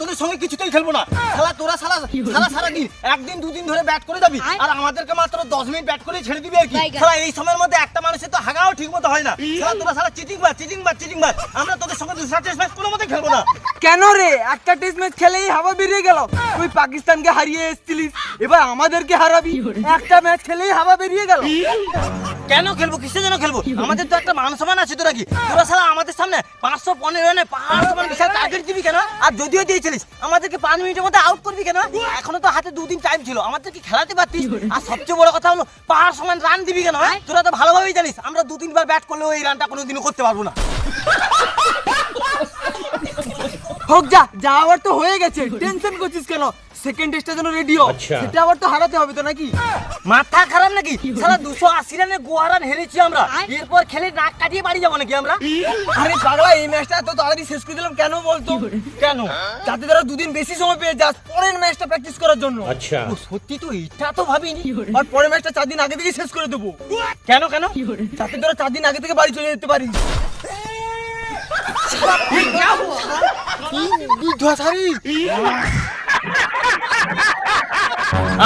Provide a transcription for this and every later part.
তোদের সঙ্গে কিছুতেই খেলব না। শালা তোরা শালা সারা সারা দিন একদিন দুদিন ধরে ব্যাট করে যাবি? আর আমাদেরকে মাত্র দশ মিনিট ব্যাট করে ছেড়ে দিবি আর কি। শালা এই সময়ের মধ্যে একটা মানুষের তো হাগাও ঠিক মতো হয় না। শালা তোরা শালা চিটিং বাজ চিটিং বাজ চিটিং বাজ। আমরা তোদের সঙ্গে দুসরা টেস্ট ম্যাচ কোনো মতে খেলব না। কেন রে? একটা টেস্ট ম্যাচ খেলেই হাওয়া বেরিয়ে গেল। তুই পাকিস্তানকে হারিয়ে এসেছিলিস। এবার আমাদেরকে হারাবি। একটা ম্যাচ খেলেই হাওয়া বেরিয়ে গেল। কেন খেলব? কিসের জন্য খেলব? আমাদের তো একটা মান সম্মান আছে তোরা কি? তোরা শালা আমাদের সামনে পাঁচশো পনেরো রানে সমান বিশাল টার্গেট দিবি কেন? আর যদিও দিয়েছিলিস আমাদেরকে পাঁচ মিনিটের মধ্যে আউট করবি কেন? এখনও তো হাতে দুদিন টাইম ছিল। আমাদেরকে খেলাতে পারতিস? আর সবচেয়ে বড় কথা হলো পাহাড় সমান রান দিবি কেন হ্যাঁ? তোরা তো ভালোভাবেই জানিস আমরা দু তিনবার ব্যাট করলেও এই রানটা কোনোদিনও করতে পারব না। হোক যা যা আবার তো হয়ে গেছে। টেনশন করছিস কেন? সেকেন্ড টেস্টের জন্য রেডি হও সেটা আবার তো হারাতে হবে তো নাকি? মাথা খারাপ নাকি? সারা দুশো আশি রানে হেরেছি আমরা। এরপর খেলে নাক কাটিয়ে বাড়ি যাব নাকি আমরা? আরে পাগলা এই ম্যাচটা এত তাড়াতাড়ি শেষ করে দিলাম কেন বলতো? কেন? যাতে তারা দুদিন বেশি সময় পেয়ে যাস পরের ম্যাচটা প্র্যাকটিস করার জন্য। আচ্ছা। সত্যি তো এটা তো ভাবিনি। আর পরের ম্যাচটা চার দিন আগে থেকে শেষ করে দেবো। কেন কেন? যাতে তারা চার দিন আগে থেকে বাড়ি চলে যেতে পারি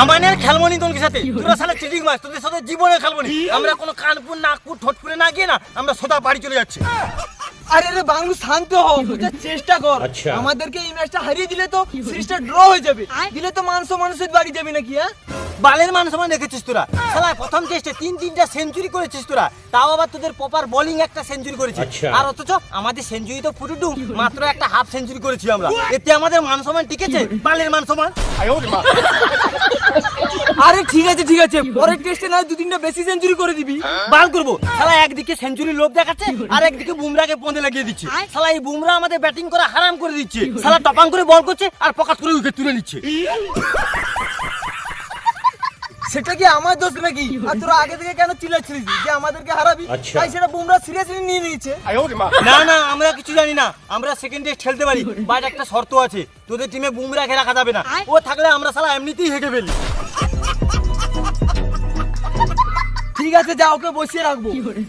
আমাদের খেলমনি তোর সাথে। তোরা সালে চিটিং মাছ তোদের সাথে জীবনের খেলবনি আমরা কোনো কানপুর নাগপুর ঠোঁটপুরে না গিয়ে না আমরা সোদা বাড়ি চলে যাচ্ছি। আরে রে বাংলু শান্ত হও চেষ্টা কর। আচ্ছা। আমাদেরকে এই ম্যাচটা হারিয়ে দিলে তো সিরিজটা ড্র হয়ে যাবে। দিলে তো মানুষ মানুষের বাড়ি যাবে নাকি হ্যাঁ? বালের মান সমান রেখেছিস তোরা। সালা প্রথম টেস্টে তিন তিনটা সেঞ্চুরি করেছিস তোরা। তাও আবার তোদের প্রপার বোলিং একটা সেঞ্চুরি করেছিস। আচ্ছা। আর অথচ আমাদের সেঞ্চুরি তো ফুটুটু মাত্র একটা হাফ সেঞ্চুরি করেছি আমরা। এতে আমাদের মান সমান টিকেছে বালের মান সমান আরে ঠিক আছে ঠিক আছে। পরের টেস্টে না হয় দু তিনটা বেশি সেঞ্চুরি করে দিবি। বাল করব। শালা একদিকে সেঞ্চুরি লোভ দেখাচ্ছে আর একদিকে বুমরাকে পৌঁছে লাগিয়ে দিচ্ছে। শালা এই বুমরা আমাদের ব্যাটিং করা হারাম করে দিচ্ছে। শালা টপাং করে বল করছে আর পকাত করে উইকেট তুলে নিচ্ছে। সেটা কি আমার দোষ নাকি? আর তোরা আগে থেকে কেন চিল্লাচ্ছিলিস? যে আমাদেরকে হারাবি? আচ্ছা। তাই সেটা বুমরা সিরিয়াসলি নিয়ে নিয়েছে। না না আমরা কিছু জানি না। আমরা সেকেন্ড টেস্ট খেলতে পারি বাট একটা শর্ত আছে। তোদের টিমে বুমরাকে রাখা যাবে না। ও থাকলে আমরা সারা এমনিতেই হেঁটে ফেলি ঠিক আছে যা ওকে বসিয়ে রাখব।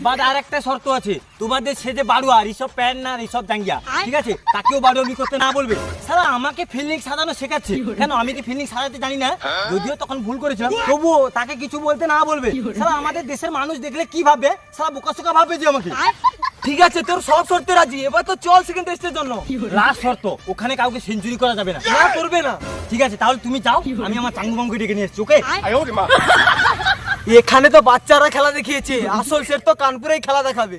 বাট আর একটা শর্ত আছে। তোমাদের সে যে বাড়ুয়া ঋষভ প্যান না ঋষভ জাঙ্গিয়া ঠিক আছে? তাকেও বাড়ুয়ামি করতে না বলবে। সারা আমাকে ফিল্ডিং সাজানো শেখাচ্ছে। কেন আমি কি ফিল্ডিং সাজাতে জানি না? যদিও তখন ভুল করেছিলাম তবুও তাকে কিছু বলতে না বলবে। সারা আমাদের দেশের মানুষ দেখলে কি ভাববে? সারা বোকা সোকা ভাববে যে আমাকে। ঠিক আছে তোর সব শর্তে রাজি। এবার তো চল সেকেন্ড টেস্টের জন্য। লাস্ট শর্ত ওখানে কাউকে সেঞ্চুরি করা যাবে না। না করবে না। ঠিক আছে তাহলে তুমি যাও আমি আমার চাঙ্গু বাঙ্গু ডেকে নিয়ে এসছি ওকে এখানে তো বাচ্চারা খেলা দেখিয়েছে। আসল সেট তো কানপুরেই খেলা দেখাবে।